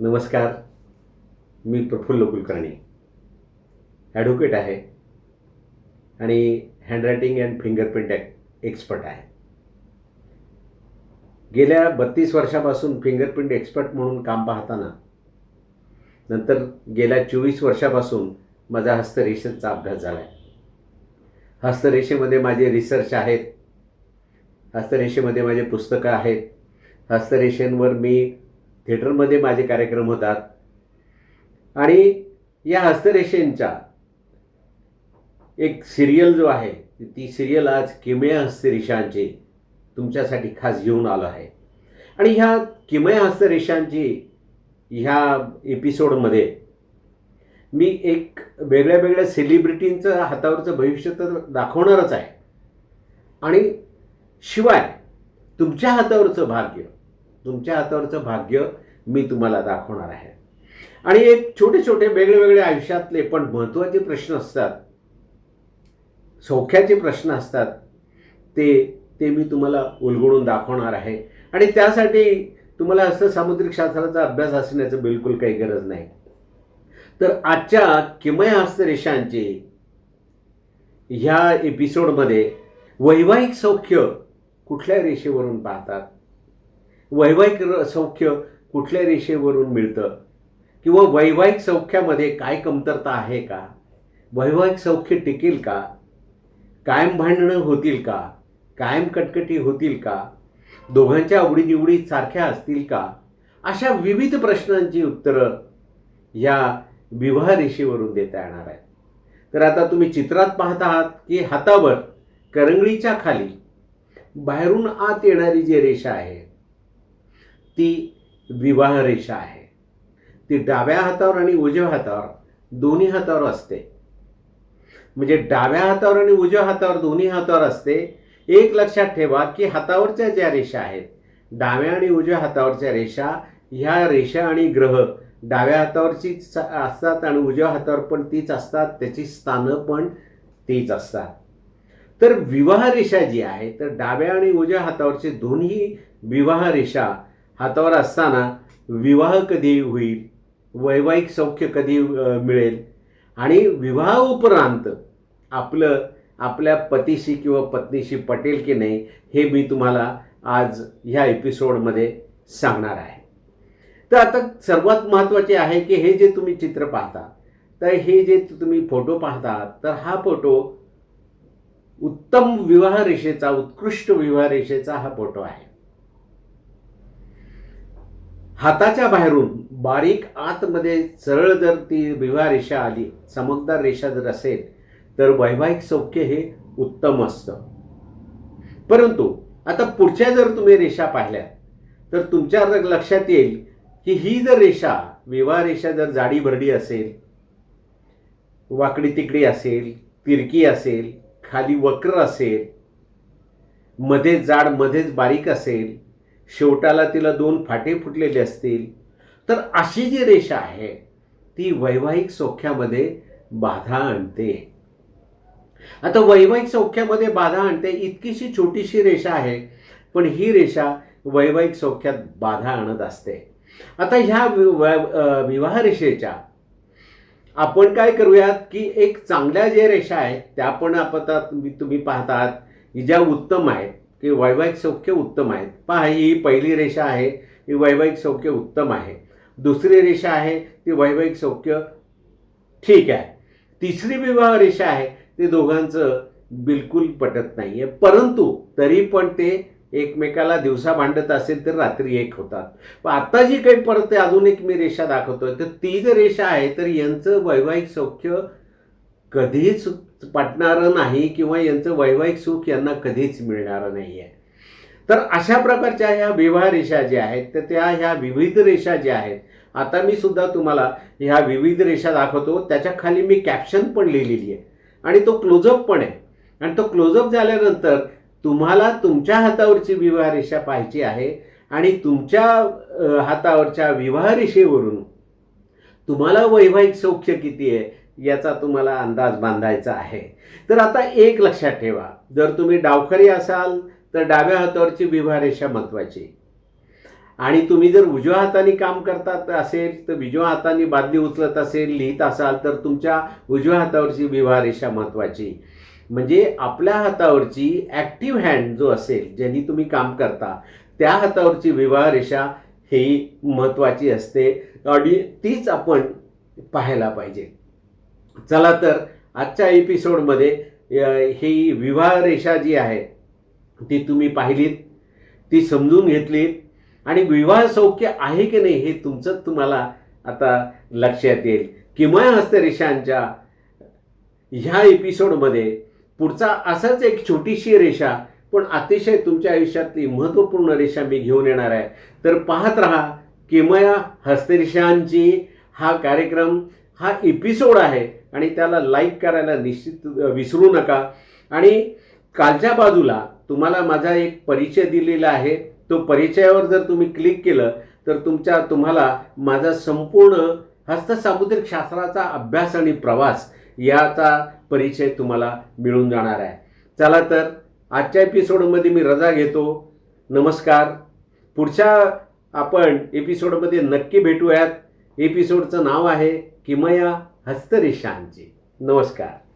नमस्कार मी प्रफुल्ल कुलकर्णी ॲडव्होकेट आहे आणि हँडरायटिंग अँड फिंगरप्रिंट एक्सपर्ट आहे. गेल्या बत्तीस वर्षापासून फिंगरप्रिंट एक्सपर्ट म्हणून काम पाहताना नंतर गेल्या चोवीस वर्षापासून माझा हस्तरेषेचा अभ्यास झाला आहे हस्तरेषेमध्ये माझे रिसर्च आहेत हस्तरेषेमध्ये माझे पुस्तकं आहेत हस्तरेषेंवर मी थिएटरमध्ये माझे कार्यक्रम होतात. आणि या हस्तरेषेंच्या एक सिरियल जो आहे ती सिरियल आज किमया हस्तरेषांची तुमच्यासाठी खास घेऊन आलो आहे. आणि ह्या किमया हस्तरेषांची ह्या एपिसोडमध्ये मी एक वेगळ्या वेगळ्या सेलिब्रिटींचं हातावरचं भविष्य तर दाखवणारच आहे. आणि शिवाय तुमच्या हातावरचं भाग्य तुमच्या हातावरचं भाग्य मी तुम्हाला दाखवणार आहे. आणि एक छोटे छोटे वेगळे वेगळे आयुष्यातले पण महत्त्वाचे प्रश्न असतात. सौख्याचे प्रश्न असतात. ते ते मी तुम्हाला उलगडून दाखवणार आहे. आणि त्यासाठी तुम्हाला असं सामुद्रिक शास्त्राचा अभ्यास असण्याचं बिलकुल काही गरज नाही. तर आजच्या किमय हस्तरेषांचे ह्या एपिसोडमध्ये वैवाहिक सौख्य कुठल्या रेषेवरून पाहतात? वैवाहिक सौख्य कुठल्या रेषेवरून मिळतं? किंवा वैवाहिक सौख्यामध्ये काय कमतरता आहे का? वैवाहिक सौख्य टिकेल का? कायम भांडणं होतील का? कायम कटकटी होतील का? दोघांच्या आवडीनिवडी सारख्या असतील का? अशा विविध प्रश्नांची उत्तरं या विवाह रेषेवरून देता येणार आहेत. तर आता तुम्ही चित्रात पाहत आहात की हातावर करंगळीच्या खाली बाहेरून आत येणारी जी रेषा आहे ती विवाह रेषा आहे. ती डाव्या हातावर आणि उजव्या हातावर दोन्ही हातावर असते. म्हणजे डाव्या हातावर आणि उजव्या हातावर दोन्ही हातावर असते. एक लक्षात ठेवा की हातावरच्या ज्या रेषा आहेत डाव्या आणि उजव्या हातावरच्या रेषा ह्या रेषा आणि ग्रह डाव्या हातावरचीच असतात आणि उजव्या हातावर पण तीच असतात त्याची स्थानं पण तीच असतात. तर विवाह रेषा जी आहे तर डाव्या आणि उजव्या हातावरचे दोन्ही विवाह रेषा हातावर असताना विवाह कधी होईल? वैवाहिक सौख्य कधी मिळेल? आणि विवाह उपरांत आपलं आपल्या पतीशी किंवा पत्नीशी पटेल की नाही हे मी तुम्हाला आज ह्या एपिसोडमध्ये सांगणार आहे. तर आता सर्वात महत्त्वाचे आहे की हे जे तुम्ही चित्र पाहता तर हे जे तुम्ही फोटो पाहता तर हा फोटो उत्तम विवाह रेषेचा उत्कृष्ट विवाह रेषेचा हा फोटो आहे. हाताच्या बाहेरून बारीक आतमध्ये सरळ जर ती विवाह रेषा आली चमकदार रेषा जर असेल तर वैवाहिक सौख्य हे उत्तम असतं. परंतु आता पुढच्या जर तुम्ही रेषा पाहिल्या तर तुमच्या लक्षात येईल की ही जर रेषा विवाह रेषा जर जाडी भरडी असेल वाकडी तिकडी असेल तिरकी असेल खाली वक्र असेल मध्ये जाड मध्येच बारीक असेल शेवटाला तिला दोन फाटे फुटलेले असतील. तर अशी जी रेषा आहे ती वैवाहिक सौख्यामध्ये बाधा आणते. आता वैवाहिक सौख्यामध्ये बाधा आणते इतकीशी छोटीशी रेषा आहे पण ही रेषा वैवाहिक सौख्यात बाधा आणत असते. आता ह्या वै- विवाह रेषेच्या आपण काय करूयात की एक चांगल्या ज्या रेषा आहेत त्या पण आपण तुम्ही तुम्ही पाहतात की ज्या उत्तम आहेत की वैवाहिक सौख्य उत्तम आहेत. पहा ही पहिली रेषा आहे ही वैवाहिक सौख्य उत्तम आहे. दुसरी रेषा आहे ती वैवाहिक सौख्य ठीक आहे. तिसरी विवाह रेषा आहे ते दोघांचं बिलकुल पटत नाही आहे परंतु तरी पण ते एकमेकाला दिवसा भांडत असेल तर रात्री एक होतात. पण आता जी काही परत अजून एक मी रेषा दाखवतोय तर ती जर रेषा आहे तर यांचं वैवाहिक सौख्य कधीच पटणारं नाही किंवा यांचं वैवाहिक सुख यांना कधीच मिळणारं नाही आहे तर अशा प्रकारच्या ह्या विवाह रेषा ज्या आहेत तर त्या ह्या विविध रेषा ज्या आहेत आता मी सुद्धा तुम्हाला ह्या विविध रेषा दाखवतो. त्याच्याखाली मी कॅप्शन पण लिहिलेली आहे आणि तो क्लोजअप पण आहे. आणि तो क्लोजअप झाल्यानंतर तुम्हाला तुमच्या हातावरची विवाह रेषा पाहायची आहे आणि तुमच्या हातावरच्या विवाह रेषेवरून तुम्हाला वैवाहिक सौख्य किती आहे याचा तुम्हाला अंदाज बांधायचा आहे. तर आता एक लक्षात ठेवा. जर तुम्ही डावखरी असाल तर डाव्या हातावरची विवाह रेषा आणि तुम्ही जर उजव्या हाताने काम करतात असेल तर उजव्या हाताने बादली उचलत असेल लिहित असाल तर तुमच्या उजव्या हातावरची विवाह रेषा महत्त्वाची म्हणजे आपल्या हातावरची ॲक्टिव्ह हँड जो असेल ज्यांनी तुम्ही काम करता त्या हातावरची विवाह रेषा ही महत्त्वाची असते. आणि तीच आपण पाहायला पाहिजे. चला तर आजच्या एपिसोडमध्ये ही विवाह रेषा जी आहे ती तुम्ही पाहिलीत ती समजून घेतलीत आणि विवाह सौख्य आहे की नाही हे तुमचं तुम्हाला आता लक्षात येईल. किमया हस्तरेषांच्या ह्या एपिसोडमध्ये पुढचा असाच एक छोटीशी रेषा पण अतिशय तुमच्या आयुष्यातली महत्त्वपूर्ण रेषा मी घेऊन येणार आहे. तर पाहत राहा किमया हस्तरेषांची हा कार्यक्रम हा एपिसोड आहे. आणि त्याला लाईक करायला निश्चित विसरू नका. आणि कालच्या बाजूला तुम्हाला माझा एक परिचय दिलेला आहे. तो परिचयावर जर तुम्ही क्लिक केलं तर तुमच्या तुम्हाला माझा संपूर्ण हस्तसामुद्रिक शास्त्राचा अभ्यास आणि प्रवास याचा परिचय तुम्हाला मिळून जाणार आहे. चला तर आजच्या एपिसोडमध्ये मी रजा घेतो. नमस्कार. पुढच्या आपण एपिसोडमध्ये नक्की भेटूयात. एपिसोडचं नाव आहे किमया हस्तरेषांची. नमस्कार.